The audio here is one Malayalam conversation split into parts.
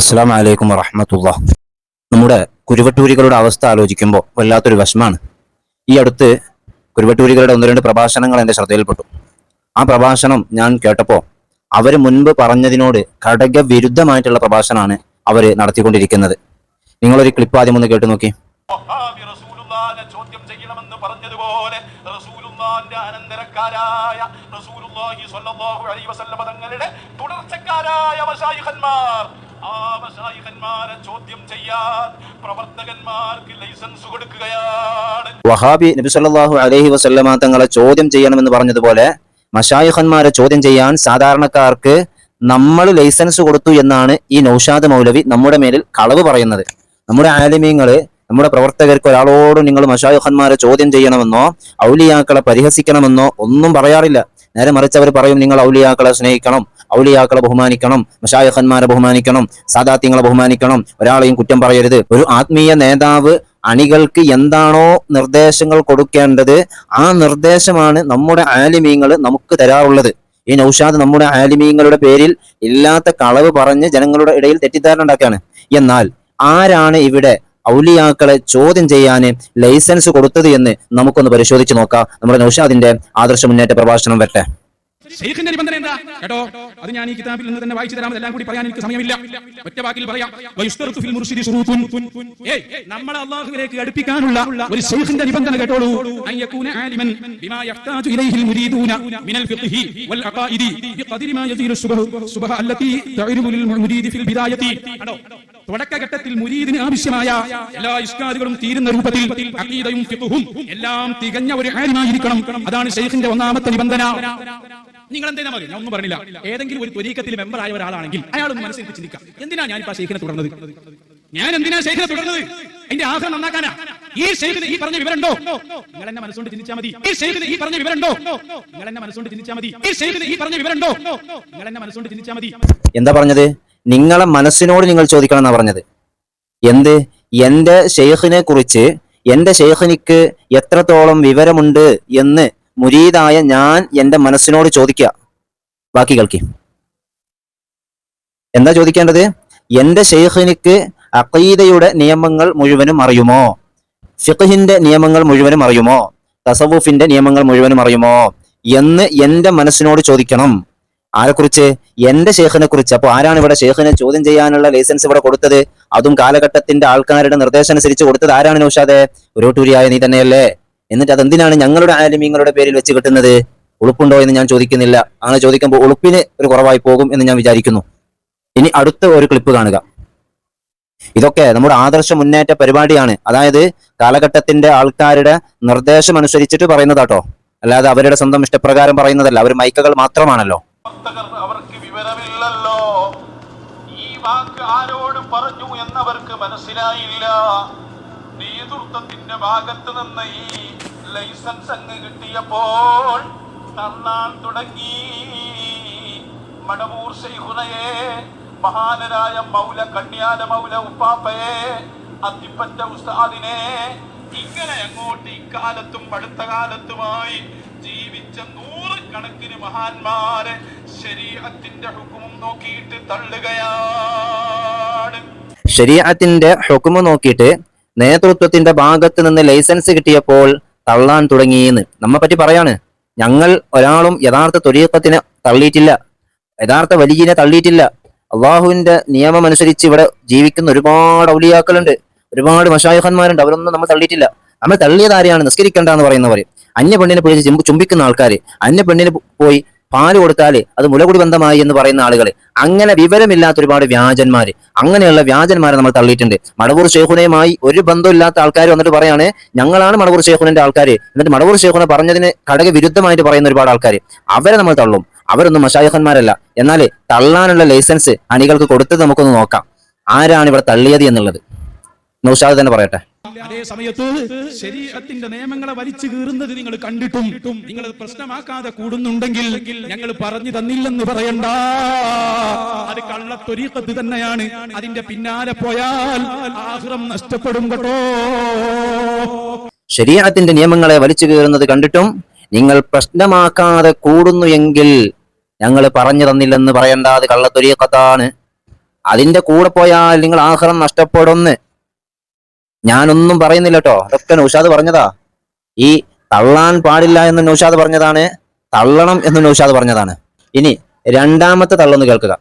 അസ്സാം വലൈക്കും വറഹമത്തുള്ള. നമ്മുടെ കുരുവട്ടൂരികളുടെ അവസ്ഥ ആലോചിക്കുമ്പോൾ വല്ലാത്തൊരു വിഷമാണ്. ഈ അടുത്ത് കുരുവട്ടൂരികളുടെ ഒന്ന് രണ്ട് പ്രഭാഷണങ്ങൾ എന്റെ ശ്രദ്ധയിൽപ്പെട്ടു. ആ പ്രഭാഷണം ഞാൻ കേട്ടപ്പോൾ അവർ മുൻപ് പറഞ്ഞതിനോട് ഘടക വിരുദ്ധമായിട്ടുള്ള പ്രഭാഷണമാണ് അവർ നടത്തിക്കൊണ്ടിരിക്കുന്നത്. നിങ്ങളൊരു ക്ലിപ്പ് ആദ്യം ഒന്ന് കേട്ടു നോക്കി. ചോദ്യം പറഞ്ഞതുപോലെ റസൂലുള്ളാന്റെ റസൂലുള്ളാഹി സ്വല്ലല്ലാഹു അലൈഹി തങ്ങളുടെ തുടർച്ചക്കാരായ ആ മശായിഖന്മാരെ ചോദ്യം ചെയ്യാൻ പ്രവർത്തകന്മാർക്ക് ലൈസൻസ് കൊടുക്കുകയാണ്. വഹാബി നബി സല്ലല്ലാഹു അലൈഹി വസല്ലമ തങ്ങളെ ചോദ്യം ചെയ്യണമെന്ന് പറഞ്ഞതുപോലെ മഷായിഖന്മാരെ ചോദ്യം ചെയ്യാൻ സാധാരണക്കാർക്ക് നമ്മൾ ലൈസൻസ് കൊടുത്തു എന്നാണ് ഈ നൌഷാദ് മൗലവി നമ്മുടെ മേലിൽ കളവ് പറയുന്നത്. നമ്മുടെ ആലിമീങ്ങൾ നമ്മുടെ പ്രവർത്തകർക്ക് ഒരാളോടും നിങ്ങൾ മഷായുഖന്മാരെ ചോദ്യം ചെയ്യണമെന്നോ ഔലിയാക്കളെ പരിഹസിക്കണമെന്നോ ഒന്നും പറയാറില്ല. നേരെ മറിച്ച് അവർ പറയും നിങ്ങൾ ഔലിയാക്കളെ സ്നേഹിക്കണം ഔലിയാക്കളെ ബഹുമാനിക്കണം മഷായഖന്മാരെ ബഹുമാനിക്കണം സാദാത്യങ്ങളെ ബഹുമാനിക്കണം. ഒരാളെയും കുറ്റം പറയരുത്. ഒരു ആത്മീയ നേതാവ് അണികൾക്ക് എന്താണോ നിർദ്ദേശങ്ങൾ കൊടുക്കേണ്ടത് ആ നിർദ്ദേശമാണ് നമ്മുടെ ആലിമീങ്ങൾ നമുക്ക് തരാറുള്ളത്. ഈ നൌഷാദ് നമ്മുടെ ആലിമീങ്ങളുടെ പേരിൽ ഇല്ലാത്ത കളവ് പറഞ്ഞ് ജനങ്ങളുടെ ഇടയിൽ തെറ്റിദ്ധാരണ ഉണ്ടാക്കുകയാണ്. എന്നാൽ ആരാണ് ഇവിടെ ഔലിയാക്കളെ ചോദ്യം ചെയ്യാൻ ലൈസൻസ് കൊടുത്തത് എന്ന് നമുക്കൊന്ന് പരിശോധിച്ച് നോക്കാം. നമ്മുടെ നൌഷാദിന്റെ ആദർശ മുന്നേറ്റ പ്രഭാഷണം വരട്ടെ. ഷെയ്ഖിന്റെ നിബന്ധന എന്താ? കേട്ടോ അത് ഞാൻ ഈ കിതാബിൽ നിന്ന് തന്നെ വായിച്ചു തരാം എല്ലാം കൂടി പറയാൻ എനിക്ക് സമയമില്ല. ഒറ്റ വാക്കിൽ പറയാം. ഏയ് നമ്മളെ അള്ളാഹുവിലേക്ക് അടുപ്പിക്കാനുള്ള ഒരു ഷെയ്ഖിന്റെ നിബന്ധന കേട്ടോളൂ. അൻ യകൂന ആലിമൻ ബിമാ യഹ്താജു ഇലൈഹിൽ മുരീദൂന മിനൽ ഫിഖ്ഹി വൽ അഖായിദി ബിഖദരി മാ യസീറു സുബഹ സുബഹ അല്ലതി തഅരിബു ലിൽ മുരീദി ഫിൽ ബിദായതി കണ്ടോ തുടക്കഘട്ടത്തിൽ മുരീദിന് ആവശ്യമായ എല്ലാ ഇഷ്കാദുകളും തീരുന്ന രൂപത്തിൽ അഖീദയും ഫിഖ്ഹും എല്ലാം തികഞ്ഞ ഒരു ആലിമായിരിക്കണം. അതാണ് ഷെയ്ഖിന്റെ ഒന്നാമത്തെ നിബന്ധന. നിങ്ങൾ എന്തെങ്കിലും മതി ഞാൻ ഒന്നും പറഞ്ഞില്ല. ഏതെങ്കിലും ഒരു ത്വരീക്കത്തിൽ മെമ്പർ ആയ ഒരാളാണെങ്കിൽ അയാൾ ഒന്ന് മനസ്സിൽ ചിന്തിക്കാം എന്തിനാ ഞാൻ ഇപ്പൊ ഷെയ്ഖിനെ തുടർന്നത്? ഞാൻ എന്തിനാ ശേഖരം തുടർന്നത്? എന്റെ ആഗ്രഹം നന്നാക്കാനാ. ഈ ഷെയ്ഖിന് ഈ പറഞ്ഞ വിവരണ്ടോ നിങ്ങൾ എന്നെ മനസ്സുകൊണ്ട് ചിന്തിച്ചാൽ മതി. ഈ ഷെയ്ഖിന് ഈ പറഞ്ഞ വിവരണ്ടോ നിങ്ങൾ എന്നെ മനസ്സുകൊണ്ട് ചിന്തിച്ചാൽ മതി. ഈ ഷെയ്ഖിന് ഈ പറഞ്ഞ വിവരണ്ടോ നിങ്ങൾ എന്നെ മനസ്സുകൊണ്ട് ചിന്തിച്ചാൽ മതി. എന്താ പറഞ്ഞത്? നിങ്ങളെ മനസ്സിനോട് നിങ്ങൾ ചോദിക്കണം എന്നാ പറഞ്ഞത്. എന്ത്? എന്റെ ഷെയ്ഖിനെ കുറിച്ച് എന്റെ ഷെയ്ഖിനിക്ക് എത്രത്തോളം വിവരമുണ്ട് എന്ന് മുരീദായ ഞാൻ എന്റെ മനസ്സിനോട് ചോദിക്കുക ബാക്കികൾക്ക് എന്താ ചോദിക്കേണ്ടത്? എന്റെ ഷെയ്ഖിനിക്ക് അഖീദയുടെ നിയമങ്ങൾ മുഴുവനും അറിയുമോ? ഫിഖിന്റെ നിയമങ്ങൾ മുഴുവനും അറിയുമോ? തസവുഫിന്റെ നിയമങ്ങൾ മുഴുവനും അറിയുമോ? എന്ന് എന്റെ മനസ്സിനോട് ചോദിക്കണം. ആരെക്കുറിച്ച്? എന്റെ ഷെയ്ഖിനെ കുറിച്ച് അപ്പൊ ആരാണ് ഇവിടെ ഷെയ്ഖിനെ ചോദ്യം ചെയ്യാനുള്ള ലൈസൻസ് ഇവിടെ കൊടുത്തത്? അതും കാലഘട്ടത്തിന്റെ ആൾക്കാരുടെ നിർദ്ദേശം അനുസരിച്ച് കൊടുത്തത് ആരാണ് നൌഷാദെ? ഒരു ടൂരിയായ നീ തന്നെയല്ലേ? എന്നിട്ട് അതെന്തിനാണ് ഞങ്ങളുടെ ആലിമീങ്ങളുടെ പേരിൽ വെച്ച് കിട്ടുന്നത്? ഉളുപ്പുണ്ടോ എന്ന് ഞാൻ ചോദിക്കുന്നില്ല. അങ്ങനെ ചോദിക്കുമ്പോൾ ഉളുപ്പിന് ഒരു കുറവായി പോകും എന്ന് ഞാൻ വിചാരിക്കുന്നു. ഇനി അടുത്ത ഒരു ക്ലിപ്പ് കാണുക. ഇതൊക്കെ നമ്മുടെ ആദർശ മുന്നേറ്റ പരിപാടിയാണ്. അതായത് കാലഘട്ടത്തിന്റെ ആൾക്കാരുടെ നിർദ്ദേശം അനുസരിച്ചിട്ട് പറയുന്നതാട്ടോ. അല്ലാതെ അവരുടെ സ്വന്തം ഇഷ്ടപ്രകാരം പറയുന്നതല്ല. അവർ മൈക്കകൾ മാത്രമാണല്ലോ. അവർക്ക് വിവരമില്ലല്ലോ. ഈ വാക്ക് ആരോട് പറഞ്ഞു എന്നവർക്ക് മനസ്സിലായില്ല. നേതൃത്വത്തിന്റെ ഭാഗത്ത് നിന്ന് ഈ ലൈസൻസ് അങ്ങ് കിട്ടിയപ്പോൾ തള്ളാൻ തുടങ്ങി. മടവൂർ ശൈഖുനയെ മഹാനരായ മൗല കണ്യാല മൗല ഉപ്പാപ്പയെ അത്തിപ്പറ്റ ഉസ്താദിനെ ഇങ്ങനെ അങ്ങോട്ട് ഇക്കാലത്തും അടുത്ത കാലത്തുമായി ജീവിച്ച നൂറുകണക്കിന് മഹാന്മാരെ ശരീരത്തിന്റെ ഹുക്കുമും നോക്കിയിട്ട് തള്ളുകയാണ്. ശരീരത്തിന്റെ ഹുക്കുമ നോക്കിയിട്ട് നേതൃത്വത്തിന്റെ ഭാഗത്ത് നിന്ന് ലൈസൻസ് കിട്ടിയപ്പോൾ തള്ളാൻ തുടങ്ങിയെന്ന്. നമ്മെ പറ്റി പറയാണ്. ഞങ്ങൾ ഒരാളും യഥാർത്ഥ തൊരീക്കത്തിനെ തള്ളിയിട്ടില്ല. യഥാർത്ഥ വലിയനെ തള്ളിയിട്ടില്ല. അള്ളാഹുവിന്റെ നിയമം അനുസരിച്ച് ഇവിടെ ജീവിക്കുന്ന ഒരുപാട് ഔലിയാക്കളുണ്ട്. ഒരുപാട് മഷായുഹന്മാരുണ്ട് അവരൊന്നും നമ്മൾ തള്ളിയിട്ടില്ല. നമ്മൾ തള്ളിയത് ആരെയാണ്? നിസ്കരിക്കണ്ട എന്ന് പറയുന്നവർ അന്യ പെണ്ണിനെ പിടിച്ച് ചുംബിക്കുന്ന ആൾക്കാർ അന്യ പെണ്ണിന് പോയി പാൽ കൊടുത്താൽ അത് മുലകുടി ബന്ധമായി എന്ന് പറയുന്ന ആളുകൾ അങ്ങനെ വിവരമില്ലാത്ത ഒരുപാട് വ്യാജന്മാർ അങ്ങനെയുള്ള വ്യാജന്മാരെ നമ്മൾ തള്ളിയിട്ടുണ്ട്. മടവൂർ ഷെയ്ഖുനയുമായി ഒരു ബന്ധമില്ലാത്ത ആൾക്കാർ വന്നിട്ട് പറയാണ് ഞങ്ങളാണ് മടവൂർ ഷെയ്ഖുനന്റെ ആൾക്കാർ എന്നിട്ട് മടവൂർ ഷെയ്ഖുന പറഞ്ഞതിന് കടക വിരുദ്ധമായിട്ട് പറയുന്ന ഒരുപാട് ആൾക്കാർ അവരെ നമ്മൾ തള്ളും. അവരൊന്നും മഷായഹന്മാരല്ല. എന്നാൽ തള്ളാനുള്ള ലൈസൻസ് അണികൾക്ക് കൊടുത്തത് നമുക്കൊന്ന് നോക്കാം. ആരാണ് ഇവിടെ തള്ളിയത് എന്നുള്ളത്? നൗഷാദ് തന്നെ പറയട്ടെ. അതേ സമയത്ത് ശരീരത്തിന്റെ നിയമങ്ങളെ വലിച്ചു കീറുന്നത് നിങ്ങൾ കണ്ടിട്ടും നിങ്ങൾ പ്രശ്നമാക്കാതെ കൂടുന്നുണ്ടെങ്കിൽ ഞങ്ങൾ പറഞ്ഞു തന്നില്ലെന്ന് പറയണ്ട. അത് കള്ളത്തൊരീക്കത്ത് തന്നെയാണ്. അതിന്റെ പിന്നാലെ പോയാൽ ആഹ്റം നഷ്ടപ്പെടും കേട്ടോ. ശരീരത്തിന്റെ നിയമങ്ങളെ വലിച്ചു കീറുന്നത് കണ്ടിട്ടും നിങ്ങൾ പ്രശ്നമാക്കാതെ കൂടുന്നു എങ്കിൽ ഞങ്ങൾ പറഞ്ഞു തന്നില്ലെന്ന് പറയണ്ട. അത് കള്ളത്തൊരീക്കത്താണ് അതിന്റെ കൂടെ പോയാൽ നിങ്ങൾ ആഹ്റം നഷ്ടപ്പെടുമെന്ന് ഞാനൊന്നും പറയുന്നില്ല കേട്ടോ അതൊക്കെ നൗഷാദ് പറഞ്ഞതാ. ഈ തള്ളാൻ പാടില്ല എന്ന് നൗഷാദ് പറഞ്ഞതാണ് തള്ളണം എന്ന് നൗഷാദ് പറഞ്ഞതാണ്. ഇനി രണ്ടാമത്തെ തള്ളൊന്ന് കേൾക്കുക.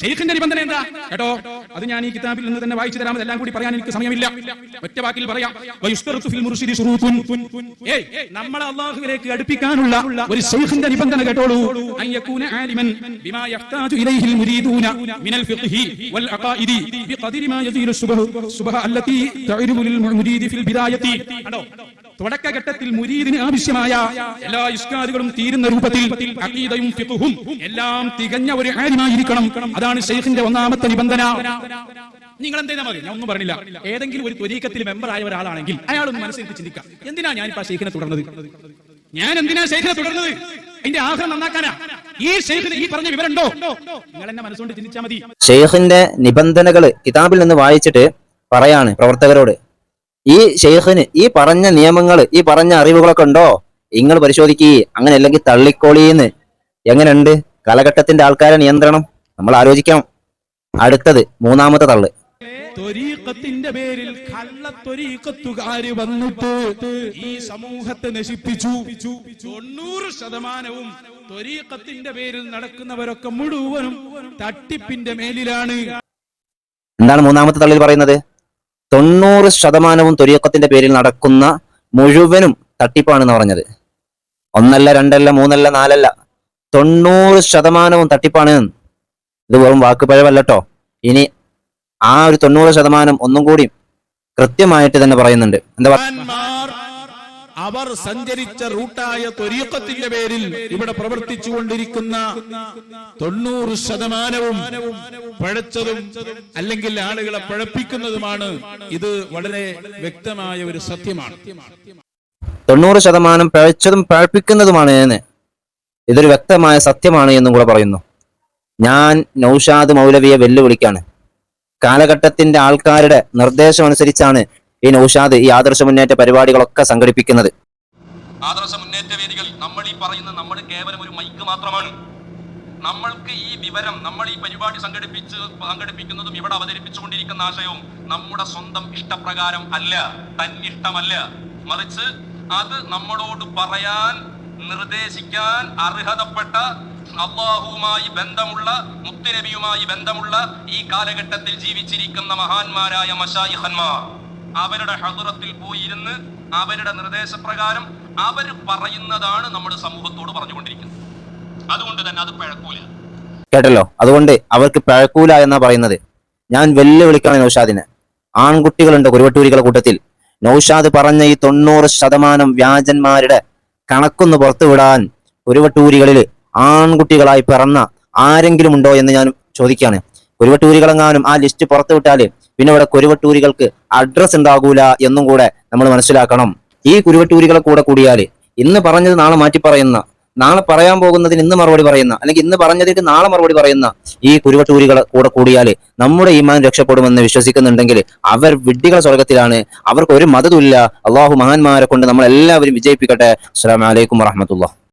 ഷെയ്ഖിന്റെ നിബന്ധന എന്താ? കേട്ടോ? അത് ഞാൻ ഈ കിതാബിൽ നിന്ന് തന്നെ വായിച്ചു തരാം. എല്ലാം കൂടി പറയാൻ എനിക്ക് സമയമില്ല. ഒറ്റ വാക്കിൽ പറയാം. ഏയ് നമ്മളെ അള്ളാഹുവിലേക്ക് അടുപ്പിക്കാനുള്ള ഒരു ഷെയ്ഖിന്റെ നിബന്ധന കേട്ടോളൂ. ആലിമൻ ബിമാ യഹ്താജു ഇലൈഹിൽ മിനൽ വൽ അഖായിദി യസീലു ലിൽ മുരീദി ഫിൽ ബിദായതി കണ്ടോ? തുടക്കഘട്ടത്തിൽ മുരീദിന് ആവശ്യമായ എല്ലാ ഇഷ്കാലുകളും തീരുന്ന രൂപത്തിൽ അഖീദയും ഫിഖ്ഹും എല്ലാം തികഞ്ഞ ഒരു ആരിമായിരിക്കണം അതാണ് ഷെയ്ഖിന്റെ ഒന്നാമത്തെ നിബന്ധന. നിങ്ങൾ എന്തേതാ മതി? ഞാൻ ഒന്നും പറഞ്ഞില്ല. ഏതെങ്കിലും ഒരു ത്വരീക്കത്തിൽ മെമ്പർ ആയ ഒരാളാണെങ്കിൽ അയാളൊന്ന് മനസ്സിലേക്ക് ചിന്തിക്കാം. എന്തിനാ ഞാൻ ഇപ്പൊ ഷെയ്ഖിനെ തുടർന്നത്? ഞാൻ എന്തിനാ ഷെയ്ഖിനെ തുടർന്നത്? അതിന്റെ ആഗ്രഹം നന്നാക്കാനാ. ഈ ഷെയ്ഖിന് ഈ പറഞ്ഞ വിവരമുണ്ടോ? നിങ്ങൾ എന്നെ മനസ്സുകൊണ്ട് ചിന്തിച്ചാൽ മതി. ഷെയ്ഖിന്റെ നിബന്ധനകൾ കിതാബിൽ നിന്ന് വായിച്ചിട്ട് പറയാണ് പ്രവർത്തകരോട്. ഈ ഷെയ്ഖിന് ഈ പറഞ്ഞ നിയമങ്ങൾ ഈ പറഞ്ഞ അറിവുകളൊക്കെ ഉണ്ടോ? നിങ്ങൾ പരിശോധിക്കുക അങ്ങനെ അല്ലെങ്കിൽ തള്ളിക്കോളിന്ന് എങ്ങനെയുണ്ട്? കാലഘട്ടത്തിന്റെ ആൾക്കാരെ നിയന്ത്രണം. നമ്മൾ ആലോചിക്കാം അടുത്തത് മൂന്നാമത്തെ തള്ള്. ത്വരീഖത്തിന്റെ പേരിൽ കള്ള ത്വരീഖത്തുകാര് വന്നിട്ട് ഈ സമൂഹത്തെ നശിപ്പിച്ചു. തൊണ്ണൂറ് ശതമാനവും ത്വരീക്കത്തിന്റെ പേരിൽ നടക്കുന്നവരൊക്കെ മുഴുവനും തട്ടിപ്പിന്റെ മേലിലാണ്. എന്താണ് മൂന്നാമത്തെ തള്ളിൽ പറയുന്നത്? തൊണ്ണൂറ് ശതമാനവും തൊരിയക്കത്തിന്റെ പേരിൽ നടക്കുന്ന മുഴുവനും തട്ടിപ്പാണെന്ന് പറഞ്ഞത്. ഒന്നല്ല രണ്ടല്ല മൂന്നല്ല നാലല്ല. തൊണ്ണൂറ് ശതമാനവും തട്ടിപ്പാണ്. ഇത് വെറും വാക്കുപഴവല്ലോ ഇനി ആ ഒരു തൊണ്ണൂറ് ശതമാനം ഒന്നും കൂടി കൃത്യമായിട്ട് തന്നെ പറയുന്നുണ്ട്. എന്താ അവർ സഞ്ചരിച്ച റൂട്ടായ ത്വരീക്കത്തിന്റെ പേരിൽ ഇവിടെ പ്രവർത്തിച്ചു കൊണ്ടിരിക്കുന്ന തൊണ്ണൂറ് ശതമാനവും പഴച്ചതും അല്ലെങ്കിൽ ആളുകളെ പഴപ്പിക്കുന്നതുമാണ് ഇത് വളരെ വ്യക്തമായ ഒരു സത്യമാണ്. തൊണ്ണൂറ് ശതമാനം പഴച്ചതും പഴപ്പിക്കുന്നതുമാണ് എന്ന് ഇതൊരു വ്യക്തമായ സത്യമാണ് എന്നും കൂടെ പറയുന്നു. ഞാൻ നൌഷാദ് മൗലവിയെ വെല്ലുവിളിക്കാണ്. കാലഘട്ടത്തിന്റെ ആൾക്കാരുടെ നിർദ്ദേശം അനുസരിച്ചാണ് ഈ നൌഷാദ് ഈ ആദർശ മുന്നേറ്റ പരിപാടികളൊക്കെ സംഘടിപ്പിക്കുന്നത്. ആദർശ മുന്നേറ്റ വേദികൾ നമ്മൾ ഈ പറയുന്ന നമ്മൾ കേവലം ഒരു മൈക്ക് മാത്രമാണ്. നമ്മൾക്ക് ഈ വിവരം നമ്മൾ ഈ പരിപാടി സംഘടിപ്പിച്ച് സംഘടിപ്പിക്കുന്നതും ഇവിടെ അവതരിപ്പിച്ചുകൊണ്ടിരിക്കുന്ന ആശയവും നമ്മുടെ സ്വന്തം ഇഷ്ടപ്രകാരം അല്ല തന്നിഷ്ടമല്ല. മറിച്ച് അത് നമ്മളോട് പറയാൻ നിർദ്ദേശിക്കാൻ അർഹതപ്പെട്ട അള്ളാഹുവുമായി ബന്ധമുള്ള മുത്തുനബിയുമായി ബന്ധമുള്ള ഈ കാലഘട്ടത്തിൽ ജീവിച്ചിരിക്കുന്ന മഹാന്മാരായ മഷായിഹന്മാർ അവരുടെ ഹദുറത്തിൽ പോയിരുന്ന് അവരുടെ നിർദ്ദേശപ്രകാരം അവർ പറയുന്നതാണ് നമ്മുടെ സമൂഹത്തോട് പറഞ്ഞുകൊണ്ടിരിക്കുന്നത്. അതുകൊണ്ട് തന്നെ അത് പഴക്കൂല. കേട്ടല്ലോ? അതുകൊണ്ട് അവർക്ക് പഴക്കൂല എന്നാ പറയുന്നത്. ഞാൻ വെല്ലുവിളിക്കാണ് നൗഷാദിനെ. ആൺകുട്ടികളുണ്ട് കുരുവട്ടൂരികളുടെ കൂട്ടത്തിൽ. നൗഷാദ് പറഞ്ഞ ഈ തൊണ്ണൂറ് ശതമാനം വ്യാജന്മാരുടെ കണക്കൊന്ന് പുറത്തുവിടാൻ കുരുവട്ടൂരികളിൽ ആൺകുട്ടികളായി പിറന്ന ആരെങ്കിലും ഉണ്ടോ എന്ന് ഞാൻ ചോദിക്കുകയാണ്. കുരുവട്ടൂരികളെങ്ങാനും ആ ലിസ്റ്റ് പുറത്തുവിട്ടാൽ പിന്നെ ഇവിടെ കുരുവട്ടൂരികൾക്ക് അഡ്രസ് ഉണ്ടാകൂല എന്നും കൂടെ നമ്മൾ മനസ്സിലാക്കണം. ഈ കുരുവട്ടൂരികളെ കൂടെ കൂടിയാൽ ഇന്ന് പറഞ്ഞത് നാളെ മാറ്റി പറയുന്ന നാളെ പറയാൻ പോകുന്നതിന് ഇന്ന് മറുപടി പറയുന്ന അല്ലെങ്കിൽ ഇന്ന് പറഞ്ഞതിന് നാളെ മറുപടി പറയുന്ന ഈ കുരുവട്ടൂരികളെ കൂടെ കൂടിയാൽ നമ്മുടെ ഈമാൻ രക്ഷപ്പെടുമെന്ന് വിശ്വസിക്കുന്നുണ്ടെങ്കിൽ അവർ വിഡ്ഢികളെ സ്വർഗത്തിലാണ് അവർക്ക് ഒരു മതതുമില്ല അള്ളാഹു മഹാന്മാരെ കൊണ്ട് നമ്മൾ എല്ലാവരും വിജയിപ്പിക്കട്ടെ. അസ്സാം വലൈക്കും വറഹമത്തുള്ള